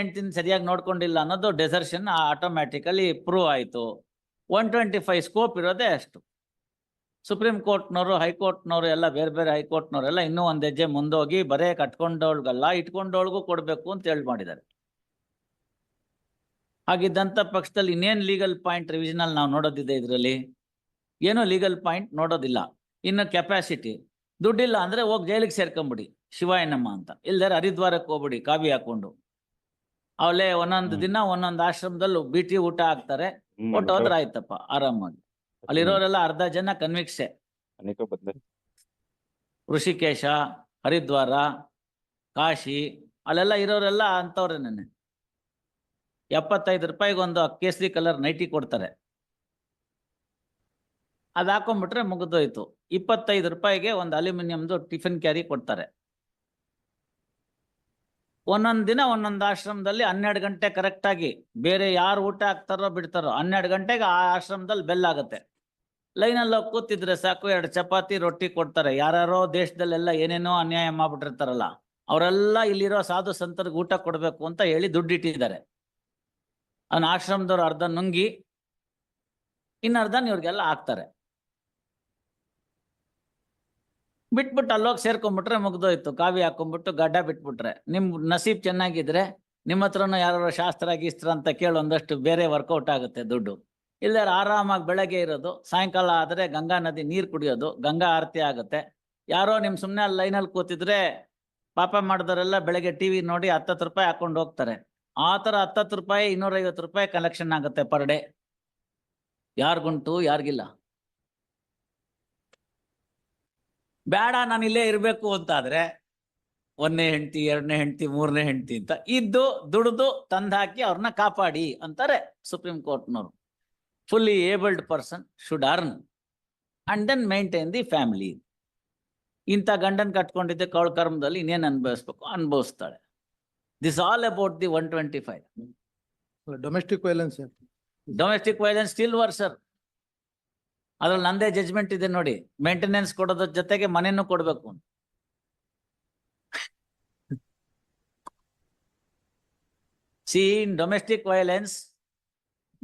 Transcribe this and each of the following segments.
ಹೆಂಡತಿನ ಸರಿಯಾಗಿ ನೋಡ್ಕೊಂಡಿಲ್ಲ ಅನ್ನೋದು ಡೆಸರ್ಷನ್ ಆಟೋಮ್ಯಾಟಿಕಲಿ ಪ್ರೂವ್ ಆಯಿತು. ಒನ್ ಟ್ವೆಂಟಿ ಫೈವ್ ಸ್ಕೋಪ್ ಇರೋದೇ ಅಷ್ಟು. ಸುಪ್ರೀಂ ಕೋರ್ಟ್ನವರು ಹೈಕೋರ್ಟ್ನವರು ಎಲ್ಲ ಬೇರೆ ಬೇರೆ ಹೈಕೋರ್ಟ್ನವರೆಲ್ಲ ಇನ್ನೂ ಒಂದು ಹೆಜ್ಜೆ ಮುಂದೋಗಿ ಬರೇ ಕಟ್ಕೊಂಡವಳ್ಗಲ್ಲ ಇಟ್ಕೊಂಡವಳಿಗೂ ಕೊಡಬೇಕು ಅಂತ ಹೇಳಿ ಮಾಡಿದ್ದಾರೆ. ಹಾಗಿದ್ದಂಥ ಪಕ್ಷದಲ್ಲಿ ಇನ್ನೇನ್ ಲೀಗಲ್ ಪಾಯಿಂಟ್ ರಿವಿಷನಲ್ಲಿ ನಾವು ನೋಡೋದಿದೆ ಇದರಲ್ಲಿ? ಏನೋ ಲೀಗಲ್ ಪಾಯಿಂಟ್ ನೋಡೋದಿಲ್ಲ. ಇನ್ನು ಕೆಪಾಸಿಟಿ ದುಡ್ಡಿಲ್ಲ ಅಂದ್ರೆ ಹೋಗಿ ಜೈಲಿಗೆ ಸೇರ್ಕೊಂಬಿಡಿ. ಶಿವಾಯನಮ್ಮ ಅಂತ. ಇಲ್ದಾರೆ ಹರಿದ್ವಾರಕ್ಕೆ ಹೋಗ್ಬಿಡಿ, ಕಾವಿ ಹಾಕೊಂಡು. ಅವಲೇ ಒಂದೊಂದು ದಿನ ಒಂದೊಂದು ಆಶ್ರಮದಲ್ಲೂ ಬಿಟಿ ಊಟ ಹಾಕ್ತಾರೆ. ಊಟ ಹೋದ್ರೆ ಆಯ್ತಪ್ಪ ಆರಾಮಾಗಿ. ಅಲ್ಲಿರೋರೆಲ್ಲ ಅರ್ಧ ಜನ ಕನ್ವಿಕ್ಸೆ ಋಷಿಕೇಶ ಹರಿದ್ವಾರ ಕಾಶಿ ಅಲ್ಲೆಲ್ಲ ಇರೋರೆಲ್ಲ ಅಂತವ್ರೆ ನೆನೆ ಎಪ್ಪತ್ತೈದು ರೂಪಾಯಿಗೆ ಒಂದು ಕೇಸರಿ ಕಲರ್ ನೈಟಿ ಕೊಡ್ತಾರೆ. ಅದ್ ಹಾಕೊಂಡ್ಬಿಟ್ರೆ ಮುಗಿದೋಯ್ತು. ಇಪ್ಪತ್ತೈದು ರೂಪಾಯಿಗೆ ಒಂದು ಅಲ್ಯೂಮಿನಿಯಂದು ಟಿಫಿನ್ ಕ್ಯಾರಿ ಕೊಡ್ತಾರೆ. ಒಂದೊಂದ್ ದಿನ ಒಂದೊಂದು ಆಶ್ರಮದಲ್ಲಿ ಹನ್ನೆರಡು ಗಂಟೆ ಕರೆಕ್ಟ್ ಆಗಿ ಬೇರೆ ಯಾರು ಊಟ ಹಾಕ್ತಾರೋ ಬಿಡ್ತಾರೋ ಹನ್ನೆರಡು ಗಂಟೆಗೆ ಆ ಆಶ್ರಮದಲ್ಲಿ ಬೆಲ್ ಆಗುತ್ತೆ. ಲೈನಲ್ಲಿ ಹೋಗಿ ಕೂತಿದ್ರೆ ಸಾಕು, ಎರಡು ಚಪಾತಿ, ರೊಟ್ಟಿ ಕೊಡ್ತಾರೆ. ಯಾರ್ಯಾರೋ ದೇಶದಲ್ಲೆಲ್ಲ ಏನೇನೋ ಅನ್ಯಾಯ ಮಾಡ್ಬಿಟ್ಟಿರ್ತಾರಲ್ಲ, ಅವರೆಲ್ಲ ಇಲ್ಲಿರೋ ಸಾಧು ಸಂತರಿಗೆ ಊಟ ಕೊಡಬೇಕು ಅಂತ ಹೇಳಿ ದುಡ್ಡಿಟ್ಟಿದ್ದಾರೆ ಅವನ ಆಶ್ರಮದವ್ರು ಅರ್ಧ ನುಂಗಿ ಇನ್ನರ್ಧ ಇವ್ರಿಗೆಲ್ಲ ಹಾಕ್ತಾರೆ. ಬಿಟ್ಬಿಟ್ಟು ಅಲ್ಲೋಗಿ ಸೇರ್ಕೊಂಡ್ಬಿಟ್ರೆ ಮುಗ್ದೋಯ್ತು. ಕಾವಿ ಹಾಕೊಂಡ್ಬಿಟ್ಟು ಗಡ್ಡ ಬಿಟ್ಬಿಟ್ರೆ. ನಿಮ್ ನಸೀಬ್ ಚೆನ್ನಾಗಿದ್ರೆ ನಿಮ್ಮ ಹತ್ರನೂ ಯಾರು ಶಾಸ್ತ್ರ, ಗೀಸ್ತ್ರ ಅಂತ ಕೇಳಿ ಒಂದಷ್ಟು ಬೇರೆ ವರ್ಕೌಟ್ ಆಗುತ್ತೆ ದುಡ್ಡು. ಇಲ್ಲರ ಆರಾಮಾಗಿ ಬೆಳಗ್ಗೆ ಇರೋದು, ಸಾಯಂಕಾಲ ಆದ್ರೆ ಗಂಗಾ ನದಿ ನೀರು ಕುಡಿಯೋದು, ಗಂಗಾ ಆರತಿ ಆಗುತ್ತೆ. ಯಾರೋ ನಿಮ್ ಸುಮ್ಮನೆ ಅಲ್ಲಿ ಲೈನಲ್ಲಿ ಕೂತಿದ್ರೆ ಪಾಪ ಮಾಡಿದವರೆಲ್ಲ ಬೆಳಗ್ಗೆ ಟಿವಿ ನೋಡಿ ಹತ್ತತ್ತು ರೂಪಾಯಿ ಹಾಕೊಂಡು ಹೋಗ್ತಾರೆ. ಆ ಥರ ಹತ್ತತ್ತು ರೂಪಾಯಿ ಇನ್ನೂರೈವತ್ತು ರೂಪಾಯಿ ಕಲೆಕ್ಷನ್ ಆಗುತ್ತೆ ಪರ್ ಡೇ ಯಾರಿಗುಂಟು, ಯಾರಿಗಿಲ್ಲ. ಬೇಡ ನಾನು ಇಲ್ಲೇ ಇರಬೇಕು ಅಂತ ಆದ್ರೆ ಒಂದನೇ ಹೆಂಡತಿ ಎರಡನೇ ಹೆಂಡತಿ ಮೂರನೇ ಹೆಂಡತಿ ಅಂತ ಇದ್ದು ದುಡಿದು ತಂದಾಕಿ ಅವ್ರನ್ನ ಕಾಪಾಡಿ ಅಂತಾರೆ supreme ಕೋರ್ಟ್ನವರು fully abled person should earn and then maintain the family ಇಂಥ ಗಂಡನ್ ಕಟ್ಕೊಂಡಿದ್ದೆ ಕೌಳ್ ಕರ್ಮದಲ್ಲಿ ಇನ್ನೇನು ಅನುಭವಿಸ್ಬೇಕು? ಅನುಭವಿಸ್ತಾಳೆ. This all about the one twenty five domestic violence domestic violence still worser ಅದ್ರಲ್ಲಿ ನಂದೇ ಜಜ್ಮೆಂಟ್ ಇದೆ ನೋಡಿ. ಮೇಂಟೆನೆನ್ಸ್ ಕೊಡೋದ್ರ ಜೊತೆಗೆ ಮನೆಯನ್ನು ಕೊಡ್ಬೇಕು. See in domestic violence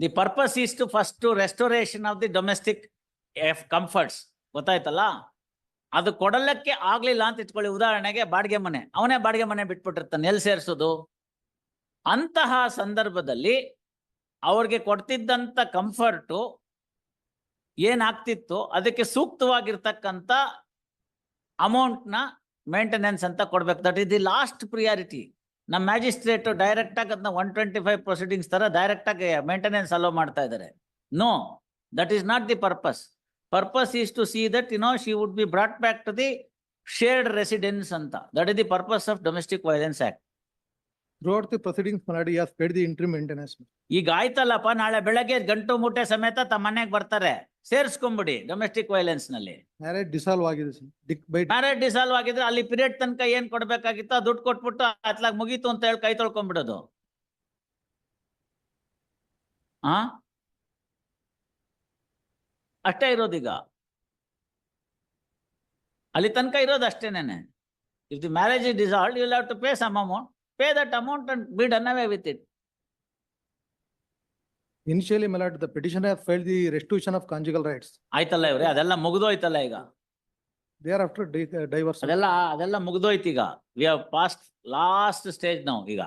the purpose is to first to restoration of the domestic comforts ಗೊತ್ತಾಯ್ತಲ್ಲ? ಅದು ಕೊಡಲಕ್ಕೆ ಆಗ್ಲಿಲ್ಲ ಅಂತ ಇಟ್ಕೊಳ್ಳಿ. ಉದಾಹರಣೆಗೆ ಬಾಡಿಗೆ ಮನೆ. ಅವನೇ ಬಾಡಿಗೆ ಮನೆ ಬಿಟ್ಬಿಟ್ಟಿರ್ತಾನೆ. ಎಲ್ಲಿ ಸೇರಿಸೋದು? ಅಂತಹ ಸಂದರ್ಭದಲ್ಲಿ ಅವ್ರಿಗೆ ಕೊಡ್ತಿದ್ದಂಥ ಕಂಫರ್ಟು ಏನಾಗ್ತಿತ್ತು ಅದಕ್ಕೆ ಸೂಕ್ತವಾಗಿರ್ತಕ್ಕಂಥ ಅಮೌಂಟ್ನ ಮೇಂಟೆನೆನ್ಸ್ ಅಂತ ಕೊಡ್ಬೇಕು. That is the last priority ನಮ್ಮ ಮ್ಯಾಜಿಸ್ಟ್ರೇಟ್ ಡೈರೆಕ್ಟ್ ಆಗಿ ಅದನ್ನ ಒನ್ ಟ್ವೆಂಟಿ ಫೈವ್ ಪ್ರೊಸೀಡಿಂಗ್ಸ್ ತರ ಡೈರೆಕ್ಟ್ ಆಗಿ ಮೇಂಟೆನೆನ್ಸ್ ಅಲೋ ಮಾಡ್ತಾ ಇದ್ದಾರೆ. No that is not the purpose purpose is to see that you know she would be brought back to the shared residence ಅಂತ. That is the purpose of domestic violence act throughout the proceedings ಮಾಡಿ as paid the interim maintenance ಈಗ ಆಯ್ತಲ್ಲಪ್ಪ ನಾಳೆ ಬೆಳಗ್ಗೆ ಗಂಟು ಮೂಟೆ ಸಮೇತ ತಮ್ಮ ಮನೆಗೆ ಬರ್ತಾರೆ. ಸೇರಿಸ್ಕೊಂಬಿಡಿ ಡೊಮೆಸ್ಟಿಕ್ ವೈಲೆನ್ಸ್ನಲ್ಲಿ. ಮ್ಯಾರೇಜ್ ಡಿಸಾಲ್ವ್ ಆಗಿದೆ ಸರ್ ಡಿಕ್ ಬೈ ಮ್ಯಾರೇಜ್ ಡಿಸಾಲ್ವ್ ಆಗಿದ್ರೆ ಅಲ್ಲಿ ಪಿರಿಯಡ್ ತನಕ ಏನ್ ಕೊಡ್ಬೇಕಾಗಿತ್ತು? ಆ ದುಡ್ಡು ಕೊಟ್ಬಿಟ್ಟು ಅತ್ಲಾಗ ಮುಗೀತು ಅಂತ ಹೇಳಿ ಕೈ ತೊಳ್ಕೊಂಡ್ಬಿಡೋದು ಆ? ಅಷ್ಟೇ ಇರೋದೀಗ. ಅಲ್ಲಿ ತನಕ ಇರೋದು ಅಷ್ಟೇನೇನೆ. If the marriage is dissolve you have to pay some amount pay that amount and ಬಿಡ್ ಅನ್ನವೇ with it initially ಮೆಲಾಟ್ the petition has filed the restitution of conjugal rights ಆಯ್ತಲ್ಲ ಇವ್ರೆ? ಅದೆಲ್ಲ ಮುಗ್ದೋಯ್ತಲ್ಲ ಈಗ? ದೇ ಆರ್ ಆಫ್ಟರ್ ಡೈವರ್ಸ್ ಅದೆಲ್ಲ ಅದೆಲ್ಲ ಮುಗಿದೋಯ್ತು ಈಗ. We have past last stage ನಾವು ಈಗ.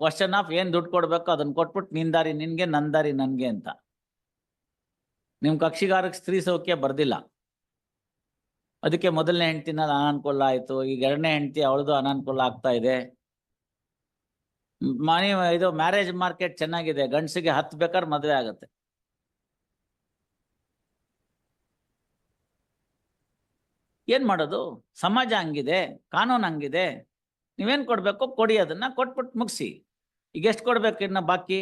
ಕ್ವಶನ್ ಆಫ್ ಏನ್ ದುಡ್ಡು ಕೊಡ್ಬೇಕು ಅದನ್ನ ಕೊಟ್ಬಿಟ್ಟು ನಿನ್ ದಾರಿ ನಿನ್ಗೆ ನನ್ ದಾರಿ ನನ್ಗೆ ಅಂತ. ನಿಮ್ ಕಕ್ಷಿಗಾರಕ್ಕೆ ಸ್ತ್ರೀ ಸೌಖ್ಯ ಬರ್ದಿಲ್ಲ. ಅದಕ್ಕೆ ಮೊದಲನೇ ಹೆಂಡತಿನ ಅನಾನುಕೂಲ ಆಯ್ತು ಈಗ ಎರಡನೇ ಹೆಂಡತಿ ಅವಳದು ಅನಾನುಕೂಲ ಆಗ್ತಾ ಇದೆ. ಮನಿ ಇದು ಮ್ಯಾರೇಜ್ ಮಾರ್ಕೆಟ್ ಚೆನ್ನಾಗಿದೆ. ಗಂಡಸಿಗೆ ಹತ್ತು ಬೇಕಾದ್ರೆ ಮದುವೆ ಆಗುತ್ತೆ. ಏನ್ ಮಾಡೋದು? ಸಮಾಜ ಹಂಗಿದೆ ಕಾನೂನು ಹಂಗಿದೆ. ನೀವೇನ್ ಕೊಡ್ಬೇಕು? ಕೊಡಿ ಅದನ್ನ ಕೊಟ್ಬಿಟ್ಟು ಮುಗಿಸಿ. ಈಗ ಎಷ್ಟು ಕೊಡ್ಬೇಕು ಇನ್ನ ಬಾಕಿ?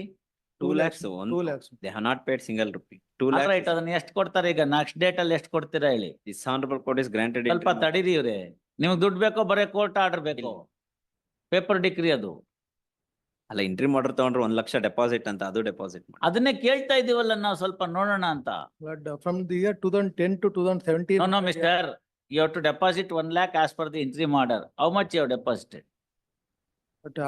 Two lakhs two lakhs they have paid single rupee two lakh right ಅದನ್ನ ಎಷ್ಟು ಕೊಡ್ತಾರೆ ಈಗ? ನೆಕ್ಸ್ಟ್ ಡೇಟ್ ಅಲ್ಲಿ ಎಷ್ಟು ಕೊಡ್ತೀರಾ ಹೇಳಿ? Is honourable court is granted ಸ್ವಲ್ಪ ತಡೀರಿ ಇವ್ರೆ. ನಿಮ್ಗೆ ದುಡ್ಡು ಬೇಕೋ ಬರೇ ಕೋರ್ಟ್ ಆರ್ಡರ್ ಬೇಕು. ಪೇಪರ್ ಡಿಗ್ರಿ ಅದು. ಅಲ್ಲ ಎಂಟ್ರಿ ಆರ್ಡರ್ ತಗೊಂಡ್ರೆ ಒಂದ್ ಲಕ್ಷ ಡೆಪಾಸಿಟ್ ಅಂತ ಅದು ಡೆಪಾಸಿಟ್ ಮಾಡಿ. ಅದನ್ನೇ ಕೇಳ್ತಾ ಇದೀವಲ್ಲ ನಾವು ಸ್ವಲ್ಪ ನೋಡೋಣ ಅಂತ. But from the year two thousand ten to two thousand seventeen no no mister you have to deposit one lakh as per the entry ಮಾಡರ್ how much you deposited